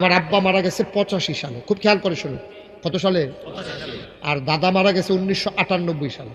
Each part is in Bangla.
আমার আব্বা মারা গেছে পঁচাশি সালে। খুব খেয়াল করে শুনুন, কত সালে? আর দাদা মারা গেছে উনিশশো আটানব্বই সালে।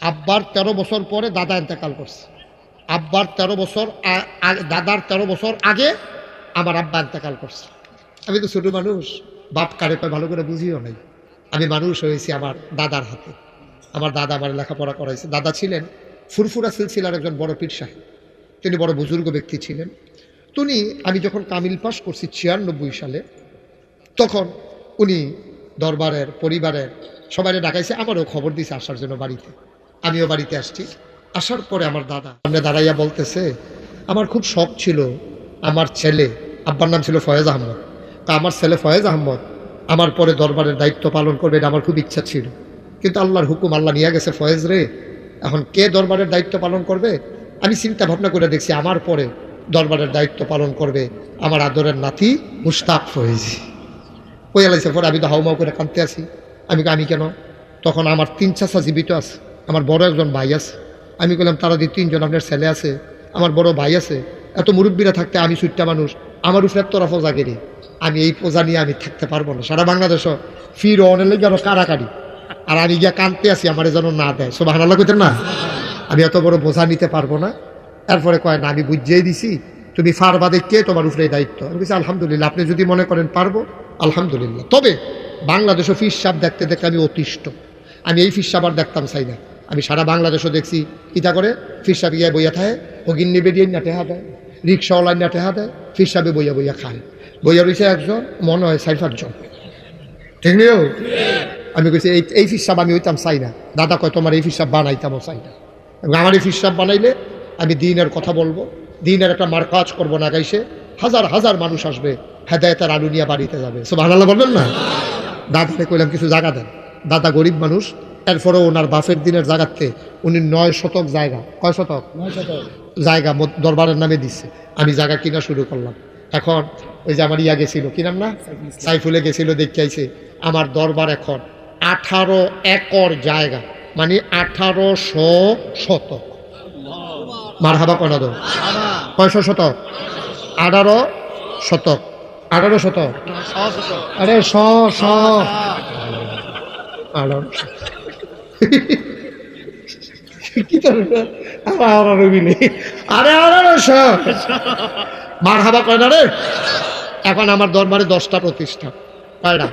আব্বার তেরো বছর পরে দাদা ইন্তেকাল করছে। আব্বার তেরো বছর আ- আ- দাদার তেরো বছর আগে আমার আব্বা ইন্তেকাল করছে। আমি তো ছোট মানুষ, বাপ কারে পায় ভালো করে বুঝিও নাই। আমি মানুষ হয়েছি আমার দাদার হাতে। আমার দাদা আমার লেখাপড়া করাইছে। দাদা ছিলেন ফুরফুরা সিলসিলার একজন বড় পীর সাহেব। তিনি বড় বুজুর্গ ব্যক্তি ছিলেন। তিনি আমি যখন কামিল পাস করছি ছিয়ানব্বই সালে, তখন উনি দরবারের, পরিবারের সবাই ডাকাইছে, আমারও খবর দিছে আসার জন্য বাড়িতে। আমিও বাড়িতে আসছি। আসার পরে আমার দাদা সামনে দাঁড়াইয়া বলতেছে, আমার খুব শখ ছিল আমার ছেলে, আব্বার নাম ছিল ফয়েজ আহমদ। তা আমার ছেলে ফয়েজ আহমদ আমার পরে দরবারের দায়িত্ব পালন করবে এটা আমার খুব ইচ্ছা ছিল। কিন্তু আল্লাহর হুকুম, আল্লাহ নিয়ে গেছে, ফয়েজ রে, এখন কে দরবারের দায়িত্ব পালন করবে? আমি চিন্তা ভাবনা করে দেখছি, আমার পরে দরবারের দায়িত্ব পালন করবে আমার আদরের নাতি মুস্তাক ফয়েজ। ওই এলাইছে পরে আমি তো হাউমাউ করে কাঁদতে আছি। আমি আমি কেন? তখন আমার তিন চাষা জীবিত আছে। আমার বড় একজন ভাই আছে। আমি বললাম তারা দিয়ে তিনজন আপনার ছেলে আছে, আমার বড় ভাই আছে, এত মুরব্বীরা থাকতে আমি সুইটটা মানুষ, আমার উপরে তোরা ফোজা গেরি আমি এই পোজা নিয়ে আমি থাকতে পারব না। সারা বাংলাদেশও ফির অনেক যেন কারাকারি। আর আমি গিয়া কানতে আছি, আমার যেন না দেয়। সব কইতেন না? আমি এত বড় বোঝা নিতে পারব না। এরপরে কয়, না, আমি বুঝিয়ে দিছি। তুমি ফারবা দেখে তোমার উপরে দায়িত্ব। আমি বলছি, আলহামদুলিল্লাহ, আপনি যদি মনে করেন পারব, আলহামদুলিল্লাহ। তবে বাংলাদেশও ফিস সাপ দেখতে দেখতে আমি অতিষ্ঠ। আমি এই ফিস সাপ আর দেখতাম চাই না। আমি সারা বাংলাদেশও দেখছি, ইটা করে ফিস সাপ বইয়া থাকে অগিন্নি বেরিয়ে না টেহা দেয়, রিক্সাওয়ালা না টেহা দেয়, ফিস সাপে বইয়া বইয়া খায়। বইয়া রয়েছে একজন, মনে হয় সাড়ে পাঁচজন ঠিক নেই আমি কইছি, এই এই ফিস সাপ আমি হইতাম চাই না। দাদা কয়, তোমার এই ফিস সাপ বানাইতামও চাই না। আমার এই ফিস সাপ বানাইলে আমি দিনের কথা বলব। দিনের একটা মার্কাজ করব না গাইছে হাজার হাজার মানুষ আসবে হেদায়তের আলু নিয়ে বাড়িতে যাবে। সব ভালো বলবেন না? দাদাকে কইলাম কিছু জায়গা দেন। দাদা গরিব মানুষ এরপরে ওনার বাফের দিনের জায়গাতে উনি নয় শতক জায়গা। কয় শতক? জায়গা দরবারের নামে দিচ্ছে আমি জায়গা কিনা শুরু করলাম। এখন ওই যে আমার ইয়া গেছিল কি নাম না? সাইফুলে গেছিল দেখতে আইছে। আমার দরবার এখন আঠারো একর জায়গা। মানে আঠারোশো শতক। মার হাবা কনা দো কয়শো শতক। আঠারো শতক। আঠারো শতক। আরে শ শ। আঠারো কি আমার আঠারো আরে আঠারোশো মার হাবা কয় না রে? এখন আমার দরবারে দশটা প্রতিষ্ঠান কয়টা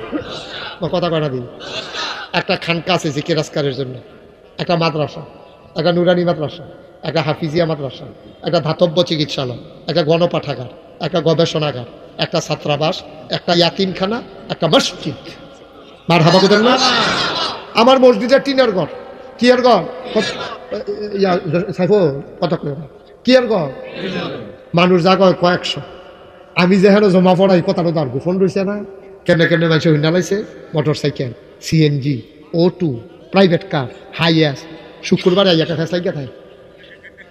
বা কথা কয়টা দিই একটা খানকা আছে জিকিরাজকারের জন্য। একটা মাদ্রাসা। একটা নুরানি মাদ্রাসা। একটা হাফিজিয়া মাদ্রাসা, একটা ধাতব্য চিকিৎসালয়, একটা গণপাঠাগার, একটা গবেষণাগার, একটা ছাত্রাবাস, একটা ইয়াতিমখানা, একটা মসজিদ। মার হাবা কোথায় না? আমার মসজিদের টিনের ঘর। কি আর ঘর? কত- সাইফো কত কি আর ঘর? মানুষ যা কয় কয়েকশো। আমি যে হেন জমা পড়াই, কথাটা তার গোপন রয়েছে না। কেনে কেনে মানুষ হইনা লাইছে? মোটর সাইকেল সিএনজি ও টু প্রাইভেট কার হাইয়াস শুক্রবার আইয়া কাছে সাইকেল থাকে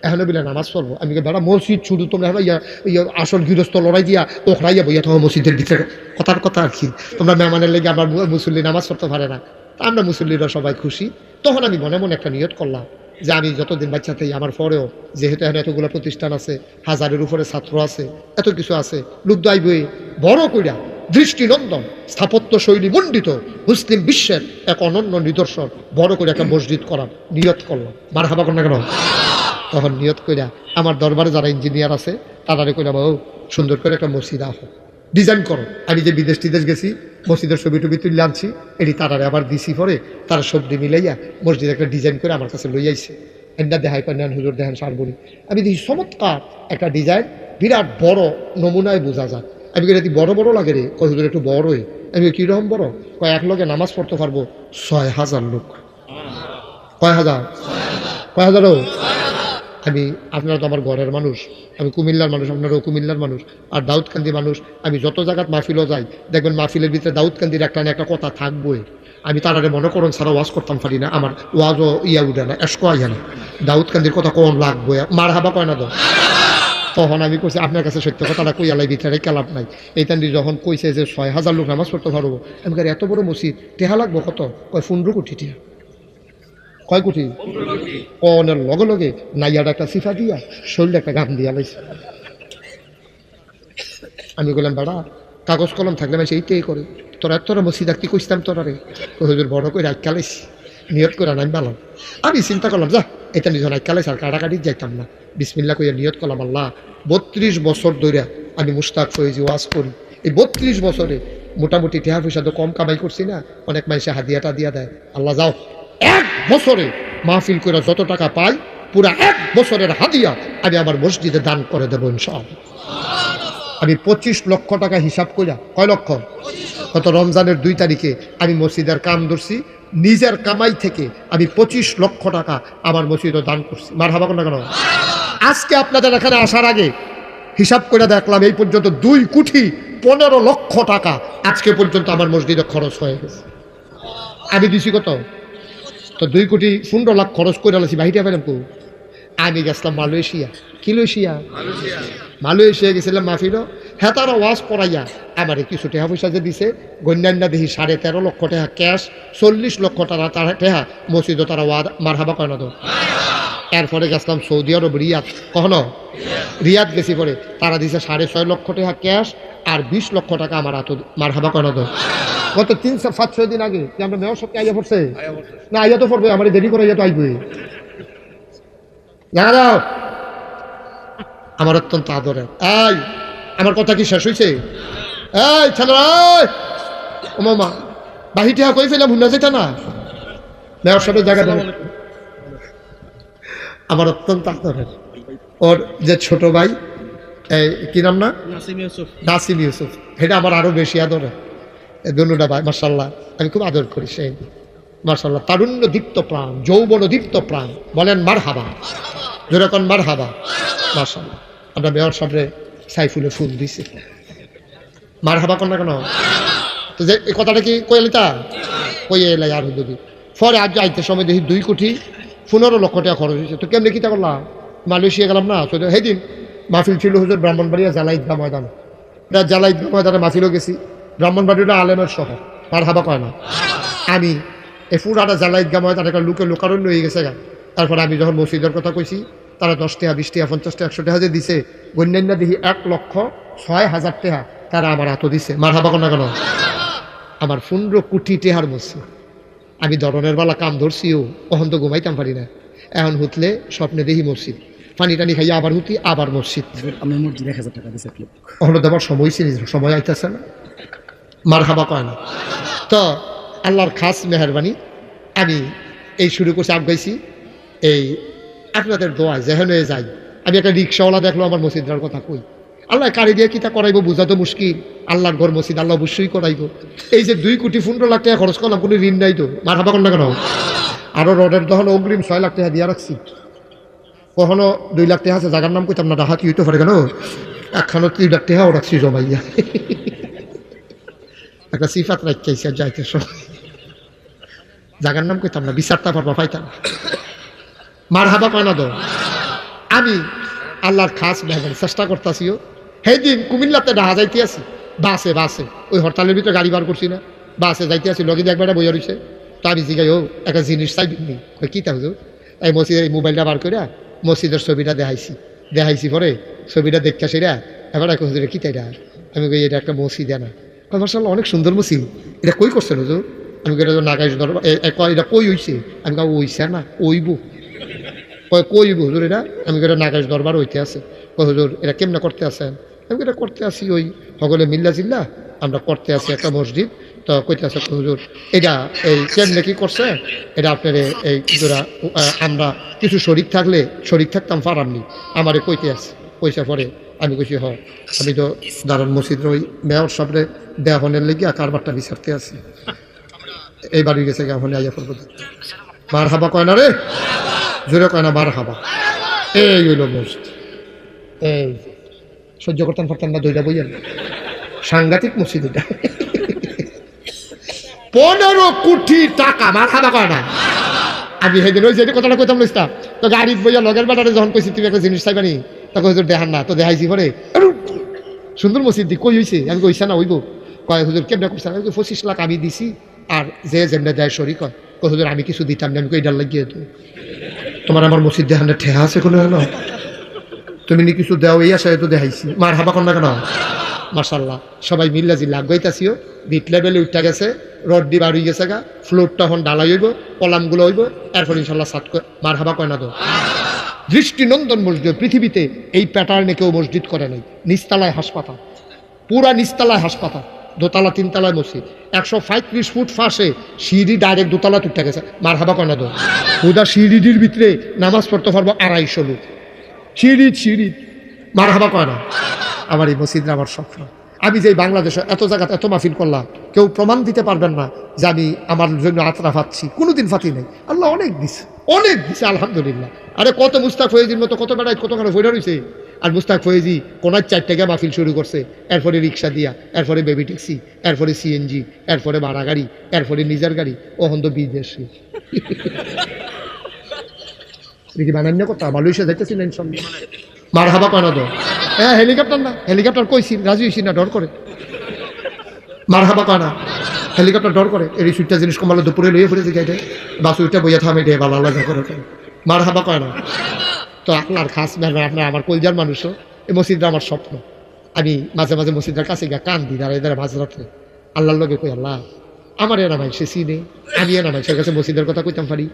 এখন বিলে নামাজ পড়ব। আমি বেড়া, মসজিদ শুধু তোমরা ইয়া ইয়া আসল গৃহস্থ লড়াই দিয়া ওখরাইয়া বইয়া তোমার মসজিদের ভিতরে। কথার কথা আর কি। তোমরা মেহমানের লেগে আমার মুসল্লি নামাজ পড়তে পারে না। আমরা মুসল্লিরা সবাই খুশি। তখন আমি মনে মনে একটা নিয়ত করলাম যে আমি যতদিন বাচ্চাতেই আমার পরেও, যেহেতু এখানে এতগুলো প্রতিষ্ঠান আছে, হাজারের উপরে ছাত্র আছে, এত কিছু আছে লুব্দাই বই বড় কইরা দৃষ্টিনন্দন স্থাপত্য শৈলী মণ্ডিত মুসলিম বিশ্বের এক অনন্য নিদর্শন বড় করে একটা মসজিদ করার নিয়ত করলাম। মার হাবা কন্যা কেন? তখন নিয়ত কইরা, আমার দরবারে যারা ইঞ্জিনিয়ার আছে তাড়ারে কইরা, বাবু, সুন্দর করে একটা মসজিদ আহ। ডিজাইন করো। আমি যে বিদেশ টিদেশ গেছি, মসজিদের ছবি টবি তুলে আনছি, এটি তারারে আবার দিছি পরে, তারা সবজি মিলাইয়া মসজিদ একটা ডিজাইন করে আমার কাছে লই আইছে। এন্ডা দেখাই পান্যান হুজুর দেখান সারবনি আমি দেখি চমৎকার একটা ডিজাইন বিরাট বড়, নমুনায় বোঝা যায়। আমি কই বড় বড় লাগে রে? কয়, হুজুর, একটু বড়ই আমি কীরকম বড়? কয়, এক লগে নামাজ পড়তে পারব ছয় হাজার লোক। কয় হাজার? কয় হাজারও আমি, আপনারা তো আমার ঘরের মানুষ, আমি কুমিল্লার মানুষ, আপনারাও কুমিল্লার মানুষ, আর দাউদকান্দি মানুষ, আমি যত জায়গাত মাহফিলও যাই, দেখবেন মাহফিলের ভিতরে দাউদকান্দির একটা না একটা কথা থাকবোই। আমি তারারে মনে করুন সারা ওয়াজ করতাম পারি না, আমার ওয়াজও ইয়া উঠে না, এসকো আইয়া না। দাউদকান্দির কথা কোন লাগবো মার হাবা কয় না তো? তখন আমি কইছি, আপনার কাছে সত্য কথাটা কই আলাই, ভিতরে কেলাপ নাই? এই তান্ডি যখন কইছে যে ছয় হাজার লোক নামাজ পড়তে পারব, আমি এত বড় মসজিদ, টেহা লাগবো কত? কয়, পনেরো কোটি কয় কোটি কনের লগে লগে নাইয়ার একটা সিফা দিয়া, শরীরে একটা গান দিয়া লাইছে। আমি বললাম বেড়া, কাগজ কলম থাকলে আমি সেইটাই করে। তোরা তোরা মসজিদ কি কইতাম তোরা রে? হুজুর, বড় করে আইকালাইছি নিয়ত করে আমি বালাম আমি চিন্তা করলাম, যা, এটা নিজন আইকালাইছি আর কাটাকাটি যাইতাম না। বিসমিল্লা কইয়া নিয়ত করলাম, আল্লাহ, বত্রিশ বছর ধরে আমি মুস্তাক ফয়েজি ওয়াজ করি। এই বত্রিশ বছরে মোটামুটি টেহা পয়সা তো কম কামাই করছি না, অনেক মানুষে হাদিয়াটা দিয়া দেয়। আল্লাহ, যাও। এক বছরে মাহফিল করে যত টাকা পাই, পুরা এক বছরের হাদিয়া আমি আমার মসজিদে দান করে দেবো ইনশাআল্লাহ। আমি পঁচিশ লক্ষ টাকা হিসাব করিয়া কয় লক্ষ? গত রমজানের দুই তারিখে আমি মসজিদের কাম ধরছি, নিজের কামাই থেকে আমি পঁচিশ লক্ষ টাকা আমার মসজিদে দান করছি। মার হাবা না কেন? আজকে আপনাদের এখানে আসার আগে হিসাব করে দেখলাম এই পর্যন্ত দুই কোটি পনেরো লক্ষ টাকা আজকে পর্যন্ত আমার মসজিদে খরচ হয়ে গেছে। আমি দিছি কত? তো দুই কোটি পনেরো লাখ খরচ করে আলাসি বাহিরে পেলাম কো? আমি গেছিলাম মালয়েশিয়া। কি লয়েশিয়া মালয়েশিয়া। গেছিলাম মাহফিলও। হ্যাঁ তারা ওয়াজ পড়াইয়া আমারে কিছু টেহা পয়সা যে দিছে গণ্যান্যা দেখি সাড়ে তেরো লক্ষ টাকা ক্যাশ চল্লিশ লক্ষ টাকা তারা টাকা মসজিদও তারা ওয়াদ মার হাবা কয় না তো? এরপরে গেছিলাম সৌদি আরব রিয়াদ। কখনো? রিয়াদ গেছি পরে। তারা দিছে সাড়ে ছয় লক্ষ টাকা ক্যাশ আর বিশ লক্ষ টাকা আমার হাত মার হাবা কয় না তো? গত তিন পাঁচ ছয় দিন আগে যে আমরা মেয়র সবকে আইয়া পড়ছে? না আইয়া তো পড়বে আমার দেরি করে আইয়া তো আইবই দেখা যাও আমার অত্যন্ত আদরের। এই আমার কথা কি শেষ হয়েছে এই ছেলেরা ও মামা বাহিতে কই ফেলাম হুন্না যেটা না? মেয়র সাহেবের জায়গা দেবে আমার অত্যন্ত আদরের। ওর যে ছোট ভাই এই কি নাম না? নাসিম ইউসুফ। এটা আমার আরও বেশি আদরে দুটা ভাই মার্শাল্লাহ আমি খুব আদর করি সেই। মার্শাল্লাহ তারুণ্য দীপ্ত প্রাণ যৌবন দীপ্ত প্রাণ। বলেন মার হাবা যেরকম মার হাবা মার্শাল্লাহ আমরা মেয়র সামনে সাইফুলে ফুল দিছি। মার হাবা না কেন? তো যে এই কথাটা কি কয়ে লিতা কয়ে এলাই আর হুদুদি পরে আজ আইতে সময় দেখি দুই কোটি পনেরো লক্ষ টাকা খরচ হয়েছে তো কেমনি কিতা করলাম? মালয়েশিয়া গেলাম না? তো সেদিন মাহফিল ছিল হুজুর ব্রাহ্মণবাড়িয়া ঈদগাহ ময়দান। জালাই ঈদগাহ ময়দানে মাহফিলও গেছি। ব্রাহ্মণবাড়িটা আলেমের শহর। তার হাবা কয় না? আমি এ পুরাটা জালাই ঈদগাহ ময়দান একটা লোকে লোকারণ্য হয়ে গেছে গা। তারপরে আমি যখন মসজিদের কথা কইছি তারা দশ টাকা বিশ টাকা পঞ্চাশ টাকা একশো টাকা যে দিছে অন্যান্য দেখি এক লক্ষ ছয় হাজার টাকা তারা আমার হাতও দিছে। মার হাবা না কেন? আমার পনেরো কোটি টেহার মসজিদ। আমি দরনের বেলা কাম ধরছিও কখন তো ঘুমাইতাম পারি না। এখন হুতলে স্বপ্নে দেখি মসজিদ। পানি টানি খাইয়া আবার হুতি আবার মসজিদ। আমি মসজিদ এক হাজার টাকা দিয়েছি আপনি কখনো দেবার সময় ছিল সময় আইতেছে না। মার খাবা কয় না। তো আল্লাহর খাস মেহরবানি। আমি এই শুরু করছি আগাইছি এই আপনাদের দোয়া যেহেন হয়ে যাই আমি একটা রিক্সাওয়ালা দেখল আমার মসজিদার কথা কই। আল্লাহ কারি দিয়ে কিতা করাইবো, বোঝা তো মুশকিল। আল্লাহর ঘর মসজিদ, আল্লাহ অবশ্যই করাইবো। এই যে দুই কোটি পনেরো লাখ টাকা খরচ করলাম, কোনো ঋণ নাই তো। মার খাবা না কেন? আরও রডের দহন অগ্রিম ছয় লাখ টাকা দিয়া রাখছি। কখনো দুই লাখ টাকা আছে জায়গার নাম কইতাম না ডাহাতি হইতে পারে কেন? একখানো দুই লাখ টাকাও রাখছি জমাইয়া। একটা সিফাত রাখাইছি যাইতে সব জায়গার নাম কইতাম না বিচারটা পারবা পাইতাম মার হাবা কয় না দো আমি আল্লাহর খাস মেহমান চেষ্টা করতেছিও সেই দিন কুমিল্লাতে ডাহা যাইতে আছি বাসে বাসে ওই হরতালের ভিতরে গাড়ি বার করছি না বাসে যাইতে আছি লগে একবার বইয়া রয়েছে তো আমি জিগাই ও একটা জিনিস চাইবি নি কই কী থাকছো এই মসজিদের এই মোবাইলটা বার করে মসজিদের ছবিটা দেখাইছি দেখাইছি পরে ছবিটা দেখা সেরা এবার এক হুজুরে কী তাইরা আমি কই এটা একটা মসজিদে না মার্শাল্লাহ অনেক সুন্দর মসজিদ। এটা কই করছেন হুজুর আমি এটা নাগাইশ দরবার এটা কই হইছে? আমি কাউ ওইছে না, ওইব। কয় কই হুজুর এটা? আমি এটা নাগাইশ দরবার হইতে আছে। কয়, হুজুর, এটা কেমনে করতে আছেন আমি এটা করতে আসি ওই সকলে মিল্লা জিল্লা, আমরা করতে আছি একটা মসজিদ। তো কইতে আছে হুজুর, এটা এই কেমনে কি করছে? এটা আপনার এই দুরা আমরা কিছু শরিক থাকলে, শরিক থাকতাম পারামনি আমারে কইতে আছে, পয়সা পরে। আমি কইছি হ আমি তো দারুণ মসজিদের ওই মেয়র সামনে দেহনের লেগে কারবারটা বিচারতে আছি এই বাড়ি গেছে এখন আইয়া পড়ব। মার হাবা কয় না রে? জোরে কয় না মার হাবা এই হইল মসজিদ। এই সহ্য করতাম পারতাম না দইটা বইয়েন সাংঘাতিক মসজিদ এটা। পনেরো কোটি টাকা মার হাবা কয় না? আমি সেদিন ওই যে কথাটা কইতাম লইস্তা তো গাড়িত বইয়া লগের বেটারে যখন কইছি তুমি একটা জিনিস চাইবানি? তখন হুজুর দেখান না তো দেখাইছি পরে সুন্দর মসজিদ দি কই হইছে আমি কইছে না হইব। কয় হুজুর কেমনে করছে আমি পঁচিশ লাখ আমি দিছি, আর যে যেমনে দেয় শরিক হয় কয় হুজুর আমি কিছু দিতাম না আমি কই ডাল লাগিয়ে তো তোমার আমার মসজিদ দেখানে ঠেহা আছে কোনো হলো তুমি নি কিছু দেও এই আসে তো দেখাইছি। মার হাবা না কেন? মাসাল্লাহ সবাই মিল্লা জিল্লা আগাইতাছিও বিট লেভেলে উঠা গেছে রড দি বাড়ি গেছে গা ফ্লোরটা এখন ডালাই হইব, কলামগুলো হইব এরপর ইনশাল্লাহ সাত মার হাবা কয় না তো? দৃষ্টিনন্দন মসজিদ, পৃথিবীতে এই প্যাটার্নে কেউ মসজিদ করে নাই। নিস্তালায় হাসপাতাল। পুরা নিস্তালায় হাসপাতাল। দোতলা, তিনতলায় মসজিদ। একশো পঁয়ত্রিশ ফুট ফাঁসে সিঁড়ি ডাইরেক্ট দোতলা তুটে গেছে। মার হাবা কয় না তো? হুদা সিঁড়িটির ভিতরে নামাজ পড়তে পারব আড়াইশো লোক। সিঁড়ি সিঁড়ি। মার হাবা কয় না? আমার এই মসজিদ আমার স্বপ্ন। আমি যে বাংলাদেশে এত জায়গাতে এত মাহফিল করলাম, কেউ প্রমাণ দিতে পারবেন না যে আমি আমার জন্য আত্রা ফাচ্ছি কোনোদিন ফাতি নেই। আল্লাহ অনেক দিছে। অনেক দিছে, আলহামদুলিল্লাহ। আরে কত মুস্তাক ফয়েজির মতো, কত বেড়ায় কত কেন ফইরা রয়েছে আর মুস্তাক ফয়েজি কোনার চার টাকা মাহফিল শুরু করছে। এরপরে রিক্সা দিয়া, এরপরে বেবি ট্যাক্সি, এরপরে সিএনজি এরপরে ভাড়া গাড়ি, এরপরে নিজের গাড়ি। ওহন তো বিদেশি। বানান্য কথা, মালয়েশিয়া যাইতেছি না ইনশাল্লাহ। মার হাবা কেন দো হ্যাঁ হেলিকপ্টার না। হেলিকপ্টার কইছি, রাজি হইছি না, ডর করে। মার হাবা কয় না। হেলিকপ্টার ডর করে। এই সুইটটা জিনিস কমালে, দুপুরে লইয়ে ফিরেছে গাইডে বাস উইটা বইয়া থামে ডে ভালো লাগা করে মার হাবা কয় না। তো আপনার খাস মেহমান আপনার আমার কলজার মানুষও এই মসজিদটা আমার স্বপ্ন। আমি মাঝে মাঝে মসজিদের কাছে গিয়ে কান দিই দাঁড়াই দাঁড়ায় মাঝ রাত্রে। আল্লাহর লগে কই, আল্লাহ, আমার এরা ভাই সে চিনে, আমি এরা ভাই সে কাছে মসজিদের কথা কইতাম পারি।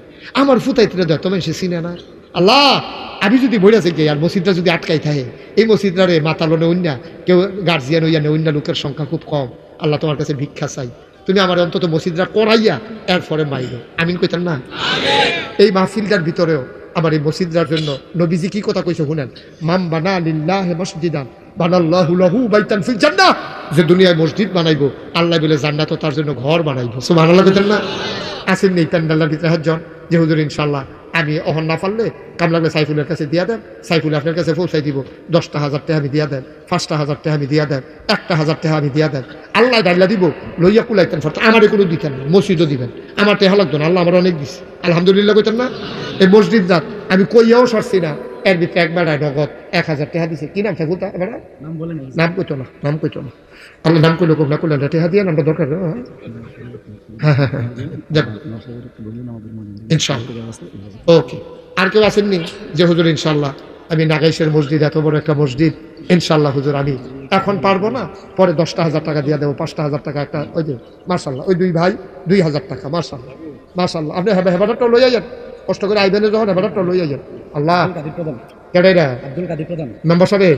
আমার ফুতাইতে দেয় তোমার সে চিনে না। আল্লাহ, আমি যদি বইরা যাই আর মসজিদটা যদি আটকাই থাকে, এই মসজিদটারে মাতালনে অন্য কেউ গার্জিয়ান হইয়া অন্য লোকের সংখ্যা খুব কম। আল্লাহ তোমার কাছে ভিক্ষা চাই। তুমি আমার অন্তত মসজিদরা করাইয়া এরপরে মাইল আমিন কইতাম না? এই মাহফিলটার ভিতরেও আমার এই মসজিদরার জন্য নবীজি কি কথা কইছে শুনেন? মাম বানা লিল্লাহ মসজিদান যে দুনিয়ায় মসজিদ বানাইবো, আল্লাহ বলে জান্নাত তার জন্য ঘর বানাইবো। সুবহানাল্লাহ কইতেন না? আসেন নেই প্যান্ডালের ভিতরে একজন যে হুজুর ইনশাল্লাহ আমি অহন না পারলে কাম লাগলে সাইফুলের কাছে দিয়া দেন সাইফুল আপনার কাছে পৌঁছাই দিব দশটা হাজার টাকা আমি দিয়া দেন পাঁচটা হাজার টাকা আমি দিয়া দেন একটা হাজার টাকা আমি দিয়া দেন। আল্লাহ ডাইলা দিব লইয়া কুলাইতেন ফটো আমারে কোনো দিতেন না মসজিদও দিবেন। আমার টেহা লাগতো না আল্লাহ আমার অনেক দিস আলহামদুলিল্লাহ কইতেন না এই মসজিদ রাত আমি কইয়াও সরছি না। এর ভিতরে এক বেড়ায় নগদ এক হাজার টাকা দিছে। কি নাম সাইফুল বেড়া নাম কইতো না নাম কইতো না। আল্লাহ নাম কইলো কোক না কইলেন টেহা দিয়ে নামটা দরকার। হ্যাঁ হ্যাঁ হ্যাঁ ওকে। আর কেউ আসেননি যে হুজুর ইনশাল্লাহ। আমি নাগাইশের মসজিদ এত বড় একটা মসজিদ। ইনশাল্লাহ হুজুর আমি এখন পারব না? পরে দশটা হাজার টাকা দিয়ে দেবো পাঁচটা হাজার টাকা একটা ওই যে মার্শাল্লাহ ওই দুই ভাই দুই হাজার টাকা মার্শাল্লাহ মার্শাল্লাহ আপনি হেবা হেবাটারটা লই যান। কষ্ট করে আইবেন যখন হেবাটারটা লই যান। আল্লাহ। মেম্বার সাহেব?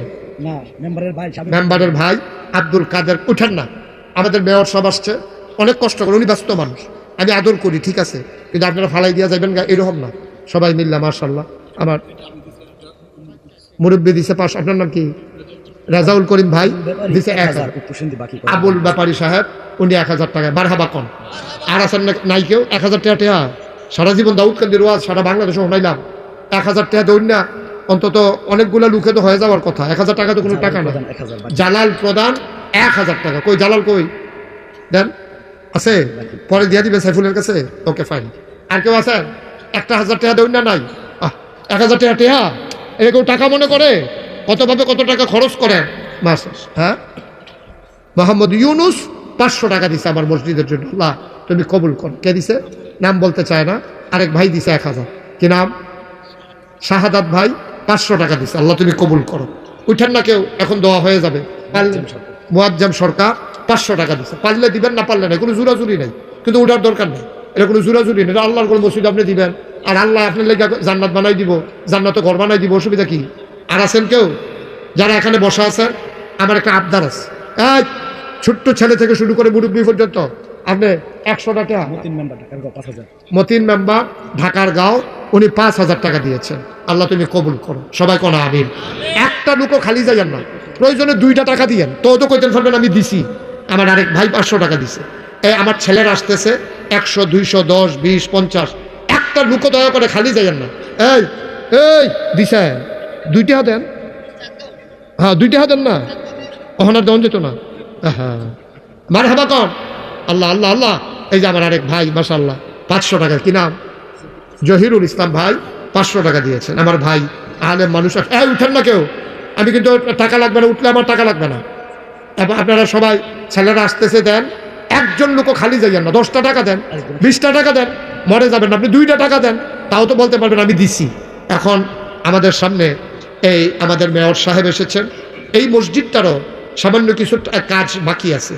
মেম্বারের ভাই আব্দুল কাদের। উঠেন না। আমাদের মেয়র সব আসছে। অনেক কষ্ট করে উনি ব্যস্ত মানুষ। আমি আদর করি ঠিক আছে। কিন্তু আপনারা ফালাই দিয়া যাবেন গা এরকম না। সবাই মিললাম মার্শাল্লাহ আমার মুরব্বী দিছে পাশ আপনার নাম কি? রাজাউল করিম ভাই দিছে এক হাজার। আবুল ব্যাপারী সাহেব উনি এক হাজার টাকা বারহাবা কন। আর আছেন না- নাই কেউ? এক হাজার টাকা টেহা সারা জীবন দাউদ কান্দির ওয়াজ সারা বাংলাদেশে শোনাইলাম। এক হাজার টাকা দৌড় না অন্তত অনেকগুলো লুকে তো হয়ে যাওয়ার কথা। এক হাজার টাকা তো কোনো টাকা না জালাল প্রদান এক হাজার টাকা। কই জালাল কই? দেন। আছে? পরে দিয়ে দিবে সাইফুলের কাছে? ওকে ফাইন আর কেউ আছে? একটা হাজার টাকা দেউন না নাই? আহ, এক হাজার টাকা টেহা? এটা কেউ টাকা মনে করে? কতভাবে কত টাকা খরচ করে? মাস হ্যাঁ? মোহাম্মদ ইউনুস পাঁচশো টাকা দিছে আমার মসজিদের জন্য। লা তুমি কবুল কর। কে দিছে? নাম বলতে চায় না। আরেক ভাই দিছে এক হাজার। কি নাম? শাহাদাত ভাই পাঁচশো টাকা দিছে। আল্লাহ তুমি কবুল করো। উঠেন না কেউ এখন দোয়া হয়ে যাবে। মুয়াজ্জাম সরকার। পাঁচশো টাকা দিছে। পারলে দিবেন না পারলে নাই। কোনো জুরাজুরি নাই। কিন্তু ওটার দরকার নেই। এটা কোনো জুরাজুরি নেই। এটা আল্লাহর কোনো মসজিদ আপনি দিবেন। আর আল্লাহ আপনার লেগে জান্নাত বানাই দিব জান্নাত ঘর বানাই দিব অসুবিধা কি? আর আছেন কেউ? যারা এখানে বসা আছেন আমার একটা আবদার আছে। এই ছোট্ট ছেলে থেকে শুরু করে মুরব্বী পর্যন্ত আপনি একশো টাকা। মতিন মেম্বার ঢাকার গাঁও উনি পাঁচ হাজার টাকা দিয়েছেন। আল্লাহ তুমি কবুল করো। সবাই কোনা আমিন। একটা লোকও খালি যাইয়েন না। প্রয়োজনে দুইটা টাকা দিয়েন। তো তো কইতেন পারবেন আমি দিছি। আমার আরেক ভাই পাঁচশো টাকা দিছে। এই আমার ছেলের আসতেছে একশো, দুইশো, দশ, বিশ, পঞ্চাশ। একটা লোকও দয়া করে খালি যাইয়েন না। এই এই, দিছে। দুইটা দেন। হ্যাঁ দুইটা দেন না। অহনার দেওয়া যেত না। হ্যাঁ মার হাবা কর। আল্লাহ আল্লাহ আল্লাহ। এই যে আমার আরেক ভাই মাসাল্লাহ পাঁচশো টাকা, কি নাম? জহিরুল ইসলাম ভাই পাঁচশো টাকা দিয়েছেন। আমার ভাই আলেম মানুষ উঠেন না কেউ। আমি কিন্তু টাকা লাগবে না, উঠলে আমার টাকা লাগবে না। আপনারা সবাই ছেলেরা আসতেছে দেন একজন লোক খালি যাইয়েন না দশটা টাকা দেন বিশটা টাকা দেন মরে যাবেন আপনি দুইটা টাকা দেন তাও তো বলতে পারবেন আমি দিছি। এখন আমাদের সামনে এই আমাদের মেয়র সাহেব এসেছেন এই মসজিদটারও সামান্য কিছু কাজ বাকি আছে।